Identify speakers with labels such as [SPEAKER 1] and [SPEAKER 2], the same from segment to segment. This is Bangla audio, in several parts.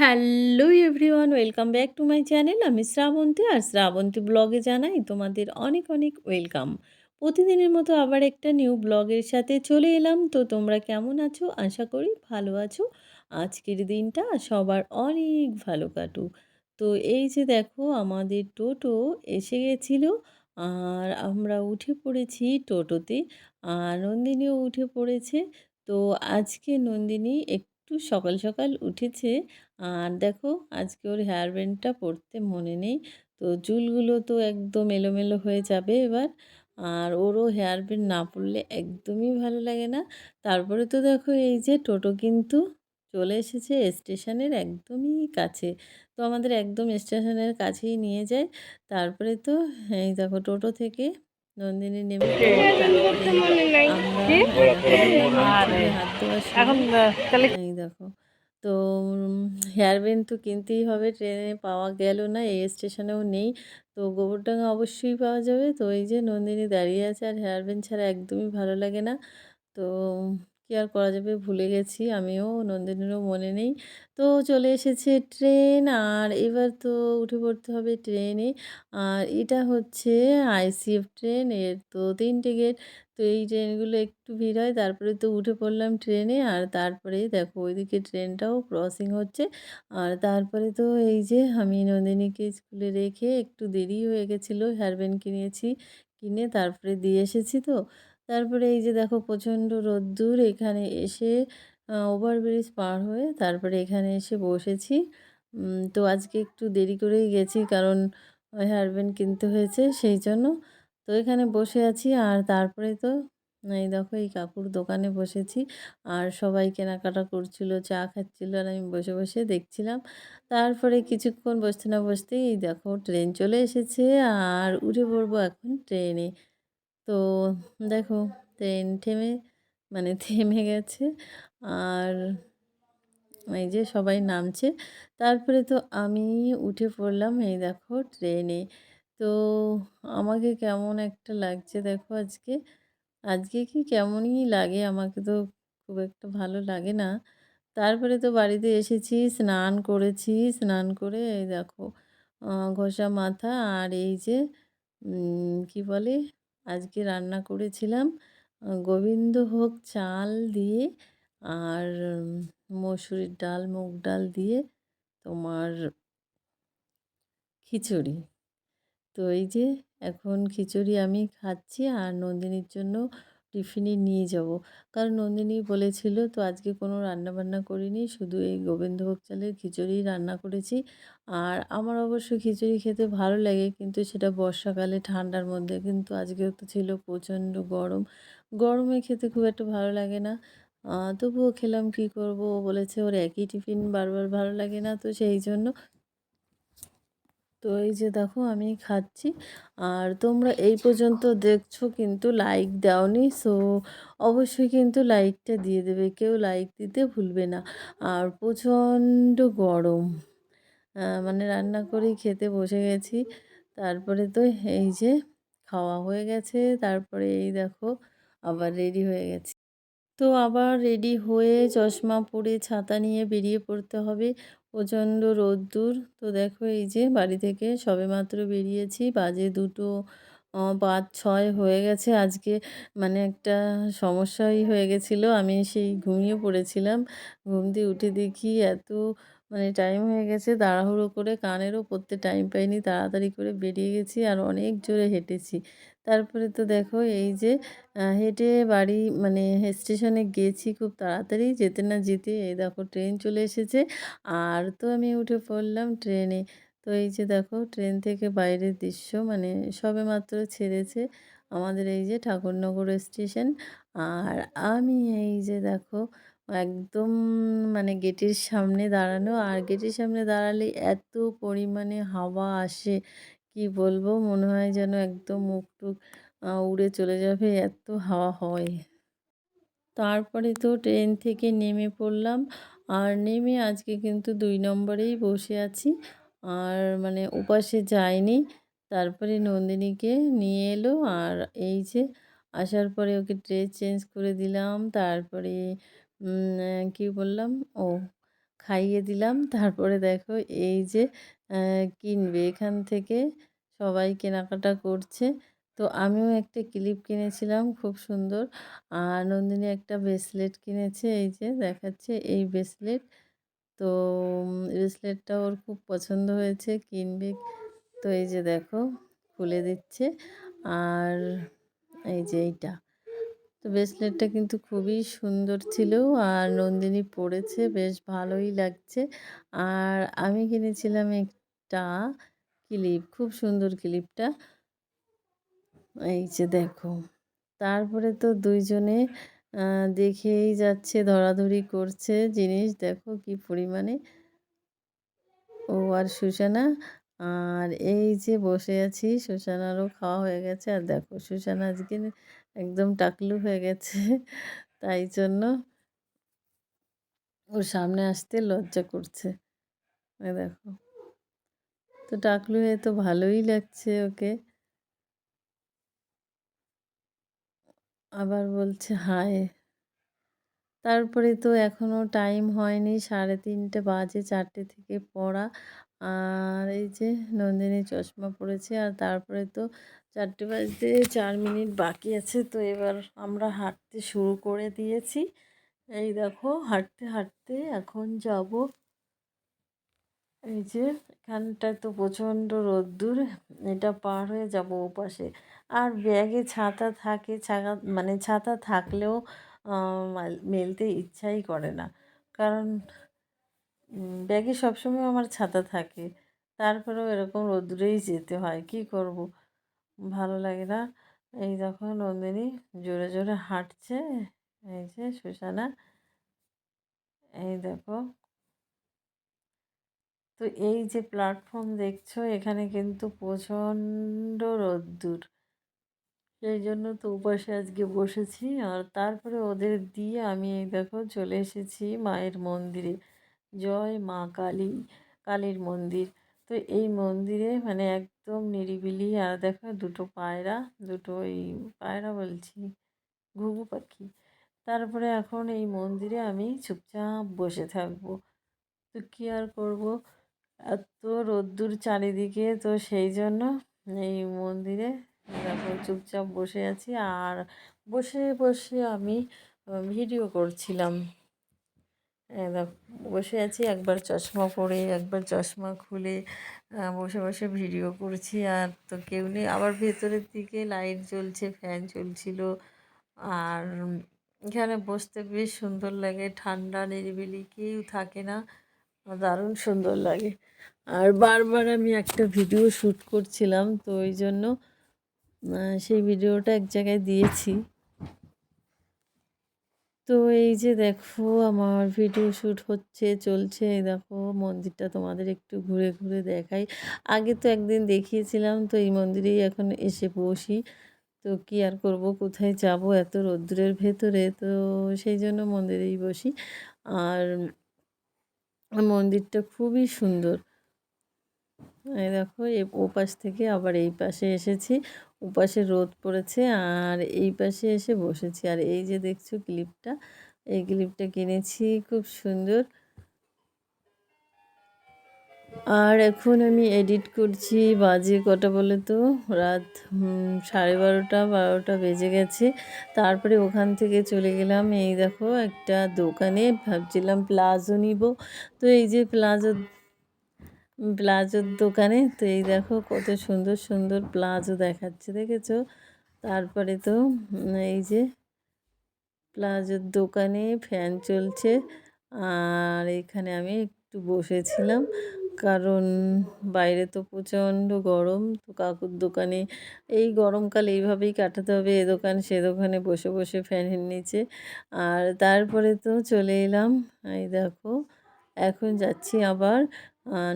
[SPEAKER 1] Hello everyone, welcome back to my channel. আমি শ্রাবন্তী আর শ্রাবন্তী ব্লগে জানাই তোমাদের অনেক অনেক ওয়েলকাম। প্রতিদিনের মতো আবার একটা নিউ ব্লগের সাথে চলে এলাম। তো তোমরা কেমন আছো? আশা করি ভালো আছো। আজকের দিনটা সবার অনেক ভালো কাটুক। তো এই যে দেখো, আমাদের টোটো এসে গেছিল আর আমরা উঠে পড়েছি টোটোতে আর নন্দিনীও উঠে পড়েছে। তো আজকে নন্দিনী একটু সকাল সকাল উঠেছে আর দেখো আজকে ওর হেয়ার ব্যান্ডটা পরতে মনে নেই। তো চুলগুলো তো একদম এলোমেলো হয়ে যাবে এবার। আর ওরও হেয়ার ব্যান্ড না পরলে একদমই ভালো লাগে না। তারপরে তো দেখো এই যে টোটো কিন্তু চলে এসেছে স্টেশনের একদমই কাছে। তো আমাদের একদম স্টেশনের কাছেই নিয়ে যায়। তারপরে তো এই দেখো টোটো থেকে নন্দিনী নেমে এখন এই দেখো তো হেয়ার ব্যান্ড তো কিনতেই হবে, ট্রেনে পাওয়া গেল না এই স্টেশনেও নেই। তো গোবরডাঙ্গা অবশ্যই পাওয়া যাবে। তো এই যে নন্দিনী দাঁড়িয়ে আছে, আর হেয়ার ব্যান্ড ছাড়া একদমই ভালো লাগে না। তো কী আর করা যাবে ভুলে গেছি, আমিও নন্দিনীরও মনে নেই। তো চলে এসেছে ট্রেন, আর এবার তো উঠে পড়তে হবে ট্রেনে। আর এটা হচ্ছে আইসিএফ ট্রেন, এর তো তিনটে গেট। তো এই ট্রেনগুলো একটু ভিড় হয়, তারপরে তো উঠে পড়লাম ট্রেনে, আর তারপরে দেখো ওইদিকে ট্রেনটাও ক্রসিং হচ্ছে। আর তারপরে তো এই যে আমি নন্দিনীকে স্কুলে রেখে একটু দেরি হয়ে গেছিল হেয়ারব্যান্ড কিনেছি, কিনে তারপরে দিয়ে এসেছি তো। তারপরে এই যে দেখো প্রচণ্ড রোদ্দুর, এখানে এসে ওভারব্রিজ পার হয়ে তারপরে এখানে এসে বসেছি। তো আজকে একটু দেরি করেই গেছি কারণ হেয়ারব্যান্ড কিনতে হয়েছে সেই জন্য। তো এখানে বসে আছি আর তারপরে তো, এই দেখো এই কাকুর দোকানে বসেছি আর সবাই কেনাকাটা করছিল, চা খাচ্ছিল আর আমি বসে বসে দেখছিলাম। তারপরে কিছুক্ষণ বসতে না বসতেই এই দেখো ট্রেন চলে এসেছে আর উঠে পড়ব এখন ট্রেনে। তো দেখো ট্রেন থেমে মানে থেমে গেছে। আর এই যে সবাই নামছে। তারপরে তো আমি উঠে পড়লাম এই দেখো ট্রেনে। তো আমাকে কেমন একটা লাগছে দেখো আজকে। আজকে কি কেমনই লাগে, আমাকে তো খুব একটা ভালো লাগে না। তারপরে তো বাড়িতে এসেছি, স্নান করেছি, স্নান করে এই দেখো ঘষা মাথা আর এই যে কি বলে? আজকে রান্না করেছিলাম। গোবিন্দ হোক চাল দিয়ে আর মসুরির ডাল, মুগ ডাল দিয়ে তোমার খিচুড়ি। তো এই যে এখন খিচুড়ি আমি খাচ্ছি আর নন্দিনীর জন্য টিফিনে নিয়ে যাব। কারণ নন্দিনী বলেছিল, তো আজকে কোনো রান্নাবান্না করিনি, শুধু এই গোবিন্দভোগ চালের খিচুড়ি রান্না করেছি। আর আমার অবশ্য খিচুড়ি খেতে ভালো লাগে, কিন্তু সেটা বর্ষাকালে ঠান্ডার মধ্যে। কিন্তু আজকেও তো ছিল প্রচণ্ড গরম। গরমে খেতে খুব একটা ভালো লাগে না। তবুও খেলাম কি করব? বলেছে, ওর একই টিফিন বারবার ভালো লাগে না তো সেই জন্য তো এই যে দেখো আমি খাচ্ছি। আর তোমরা এই পর্যন্ত দেখছ কিন্তু লাইক দাওনি। সো অবশ্যই কিন্তু লাইকটা দিয়ে দেবে। কেউ লাইক দিতে ভুলবে না। আর প্রচণ্ড গরম। মানে রান্না করেই খেতে বসে গেছি। তারপরে তো এই যে খাওয়া হয়ে গেছে। তারপরে এই দেখো আবার রেডি হয়ে গেছি। তো আবার রেডি হয়ে চশমা পরে ছাতা নিয়ে বেরিয়ে পড়তে হবে। প্রচণ্ড রোদ্দুর। তো দেখো এই যে বাড়ি থেকে সবেমাত্র বেরিয়েছি। বাজে দুটো পাঁচ, ছয় হয়ে গেছে। আজকে মানে একটা সমস্যাই হয়ে গেছিল। আমি সেই ঘুমিয়ে পড়েছিলাম। ঘুম দিয়ে উঠে দেখি এত মানে টাইম হয়ে গেছে। তাড়াহুড়ো করে কানেরও পড়তে টাইম পাইনি। তাড়াতাড়ি করে বেরিয়ে গেছি আর অনেক জোরে হেঁটেছি। তারপরে তো দেখো এই যে হেঁটে বাড়ি মানে স্টেশনে গেছি খুব তাড়াতাড়ি, যেতে না যেতে এই দেখো ট্রেন চলে এসেছে। আর তো আমি উঠে পড়লাম ট্রেনে। তো এই যে দেখো ট্রেন থেকে বাইরের দৃশ্য মানে সবে মাত্র ছেড়েছে আমাদের এই যে ঠাকুরনগর স্টেশন। আর আমি এই যে দেখো একদম মানে গেটের সামনে দাঁড়ানো, আর গেটের সামনে দাঁড়ালে এত পরিমাণে হাওয়া আসে। কি বলব? মনে হয় যেন একদম মুখ উড়ে চলে যাবে, এত হাওয়া হয়। তারপরে তো ট্রেন থেকে নেমে পড়লাম। আর নেমে আজকে কিন্তু দুই নম্বরেই বসে আছি। আর মানে উপাসে যায়নি তারপরে নন্দিনীকে নিয়ে এলো। আর এই যে আসার পরে ওকে ড্রেস চেঞ্জ করে দিলাম। তারপরে কি বললাম? ও খাইয়ে দিলাম। তারপরে দেখো এই যে কিনবে। এখান থেকে সবাই কেনাকাটা করছে। তো আমিও একটা ক্লিপ কিনেছিলাম, খুব সুন্দর। আর নন্দিনী একটা ব্রেসলেট কিনেছে। এই যে দেখাচ্ছে এই ব্রেসলেট। তো ব্রেসলেটটা ওর খুব পছন্দ হয়েছে, কিনবে। তো এই যে দেখো, খুলে দিচ্ছে। আর এই যে এইটা। তো ব্রেসলেটটা কিন্তু খুবই সুন্দর ছিল আর নন্দিনী পরেছে, বেশ ভালোই লাগছে। আর আমি কিনেছিলাম একটা ক্লিপ, খুব সুন্দর ক্লিপটা। এই যে দেখো, তারপরে তো দুইজনে দেখেই যাচ্ছে, ধরাধরি করছে জিনিস, দেখো কি পরিমাণে। ও আর সুসানা আর এই যে বসে আছি সুসানারও খাওয়া হয়ে গেছে। আর দেখো সুসানা আজকে একদম টাকলু হয়ে গেছে। তাই জন্য ওর সামনে আসতে লজ্জা করছে। দেখো। তো টাকলু হয়ে তো ভালোই লাগছে ওকে। আবার বলছে, হায়! তারপরে তো এখনও টাইম হয়নি, সাড়ে তিনটে বাজে, চারটে থেকে পড়া। আর এই যে নন্দিনী চশমা পড়েছে, আর তারপরে তো চারটে বাজতে চার মিনিট বাকি আছে, তো এবার আমরা হাঁটতে শুরু করে দিয়েছি। এই দেখো, হাঁটতে হাঁটতে এখন যাব। এই যে এখানটায় তো প্রচণ্ড রোদ্দুর, এটা পার হয়ে যাব ওপাশে। আর ব্যাগে ছাতা থাকে ছাতা মানে ছাতা থাকলেও মেলতে ইচ্ছাই করে না। কারণ ব্যাগে সবসময় আমার ছাতা থাকে, তারপরেও এরকম রোদ্দুরেই যেতে হয়, কি করব? ভালো লাগে না। এই দেখো নন্দিনী জোরে জোরে হাঁটছে, এই যে সুসানা এই দেখো। তো এই যে প্ল্যাটফর্ম দেখছ, এখানে কিন্তু প্রচণ্ড রোদ্দুর। সেই জন্য তো উপাসে আজকে বসেছি, আর তারপরে ওদের দিয়ে আমি এই দেখো চলে এসেছি মায়ের মন্দিরে। জয় মা কালী, কালীর মন্দির। তো এই মন্দিরে মানে একদম নিরিবিলি, আর দেখো দুটো পায়রা, দুটো এই পায়রা বলছি, ঘুঘু পাখি। তারপরে এখন এই মন্দিরে আমি চুপচাপ বসে থাকব। তো কী আর করব? এত রোদ্দুর চারিদিকে, তো সেই জন্য এই মন্দিরে দেখো চুপচাপ বসে আছি। আর বসে বসে আমি ভিডিও করছিলাম। বসে আছি, একবার চশমা পরে, একবার চশমা খুলে বসে বসে ভিডিও করছি। আর তো কেউ নেই, আবার ভেতরের দিকে লাইট জ্বলছে ফ্যান চলছিল। আর এখানে বসতে বেশ সুন্দর লাগে, ঠান্ডা নিরিবিলি, কেউ থাকে না দারুণ সুন্দর লাগে। আর বারবার আমি একটা ভিডিও শ্যুট করছিলাম, তো ওই জন্য সেই ভিডিওটা এক জায়গায় দিয়েছি। তো এই যে দেখো, আমার ভিডিও শ্যুট হচ্ছে, চলছে। দেখো, মন্দিরটা তোমাদের একটু ঘুরে ঘুরে দেখাই। আগে তো একদিন দেখিয়েছিলাম, তো এই মন্দিরেই এখন এসে বসি। তো কি আর করব, কোথায় যাব এত রৌদ্রের ভেতরে? তো সেই জন্য মন্দিরেই বসি। আর মন্দিরটা খুবই সুন্দর। এই দেখো এই ও পাশ থেকে আবার এই পাশে এসেছি। ওপাশে রোদ পড়েছে আর এই পাশে এসে বসেছি। আর এই যে দেখছ ক্লিপটা, এই ক্লিপটা কিনেছি, খুব সুন্দর। আর এখন আমি এডিট করছি, বাজে কটা বলে তো? রাত সাড়ে বারোটা বারোটা বেজে গেছে। তারপরে ওখান থেকে চলে গেলাম, এই দেখো একটা দোকানে। ভাবছিলাম প্লাজো নিব। তো এই যে প্লাজো প্লাজোর দোকানে। তো এই দেখো কত সুন্দর সুন্দর প্লাজো দেখাচ্ছে, দেখেছ? তারপরে তো এই যে প্লাজোর দোকানে ফ্যান চলছে। আর এখানে আমি একটু বসেছিলাম, কারণ বাইরে তো প্রচণ্ড গরম। তো কাকুর দোকানে এই গরমকাল এইভাবেই কাটাতে হবে, এ দোকান সে দোকানে বসে বসে ফ্যানের নিচে। আর তারপরে তো চলে এলাম, এই দেখো, এখন যাচ্ছি আবার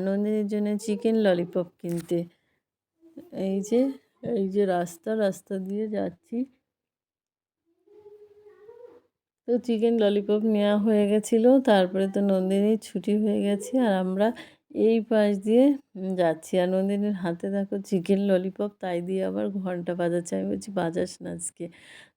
[SPEAKER 1] নন্দিনীর জন্য চিকেন ললিপপ কিনতে। এই যে এই যে রাস্তা রাস্তা দিয়ে যাচ্ছি। তো চিকেন ললিপপ নেওয়া হয়ে গেছিল, তারপরে তো নন্দিনীর ছুটি হয়ে গেছে, আর আমরা এই পাশ দিয়ে যাচ্ছি। আর নন্দিনীর হাতে দেখো চিকেন ললিপপ তাই দিয়ে আবার ঘণ্টা বাজাচ্ছে। আমি বলছি, বাজাস না আজকে,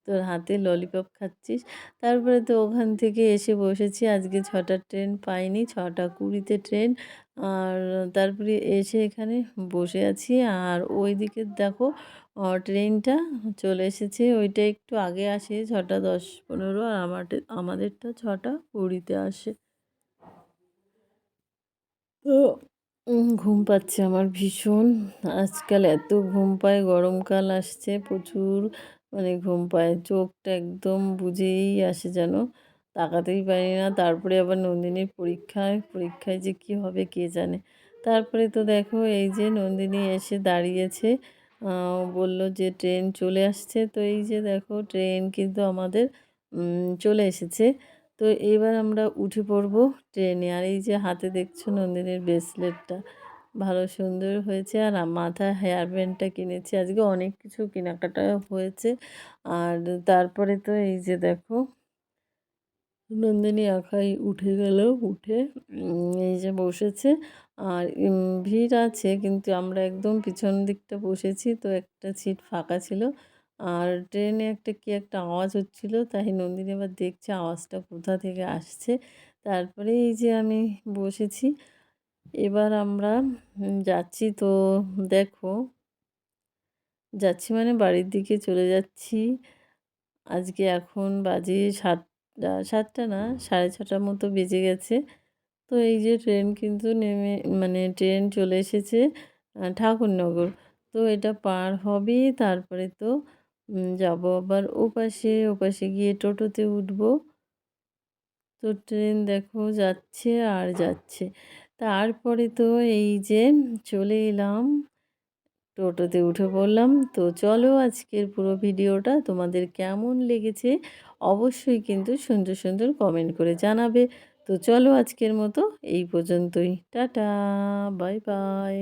[SPEAKER 1] তোর হাতে ললিপপ খাচ্ছিস? তারপরে তো ওখান থেকে এসে বসেছি। আজকে ছটার ট্রেন পাইনি, ছটা কুড়িতে ট্রেন। আর তারপরে এসে এখানে বসে আছি। আর ওই দিকে দেখো ট্রেনটা চলে এসেছে। ওইটা একটু আগে আসে ছটা দশ পনেরো আর আমাদের আমাদেরটা ছটা কুড়িতে আসে। তো ঘুম পাচ্ছে আমার ভীষণ। আজকাল এত ঘুম পায়, গরমকাল আসছে প্রচুর। মানে ঘুম পায়, চোখটা একদম বুঝেই আসে যেন। তাকাতেই পারি না। তারপরে আবার নন্দিনীর পরীক্ষায় পরীক্ষায় যে কী হবে কে জানে। তারপরে তো দেখো এই যে নন্দিনী এসে দাঁড়িয়েছে। বলল যে ট্রেন চলে আসছে। তো এই যে দেখো ট্রেন কিন্তু আমাদের চলে এসেছে। তো এবার আমরা উঠে পড়ব ট্রেনে। আর এই যে হাতে দেখছ নন্দিনীর ব্রেসলেটটা। ভালো সুন্দর হয়েছে। আর মাথায় হেয়ার ব্যান্ডটা কিনেছি। আজকে অনেক কিছু কেনাকাটা হয়েছে। আর তারপরে তো এই যে দেখো নন্দিনী আঁকাই উঠে গেল, উঠে এই যে বসেছে। আর ভিড় আছে, কিন্তু আমরা একদম পিছন দিকটা বসেছি, তো একটা সিট ফাঁকা ছিল। আর ট্রেনে একটা কি একটা আওয়াজ হচ্ছিল, তাই নন্দিনী এবার দেখছে আওয়াজটা কোথা থেকে আসছে। তারপরে এই যে আমি বসেছি। এবার আমরা যাচ্ছি, তো দেখো, যাচ্ছি মানে বাড়ির দিকে চলে যাচ্ছি। আজকে এখন বাজে সাতটা সাতটা না, সাড়ে ছটার মতো বেজে গেছে। তো এই যে ট্রেন কিন্তু নেমে মানে ট্রেন চলে এসেছে ঠাকুরনগর। তো এটা পার হবে তারপরে তো যাব আবার ওপাশে ওপাশে গিয়ে টোটোতে উঠব। তো ট্রেন দেখো যাচ্ছে আর যাচ্ছে। তারপরে তো এই যে চলে এলাম। টোটোতে উঠে পড়লাম। তো চলো আজকের পুরো ভিডিওটা তোমাদের কেমন লেগেছে অবশ্যই কিন্তু সুন্দর সুন্দর কমেন্ট করে জানাবে। তো চলো আজকের মতো এই পর্যন্তই। Tata bye bye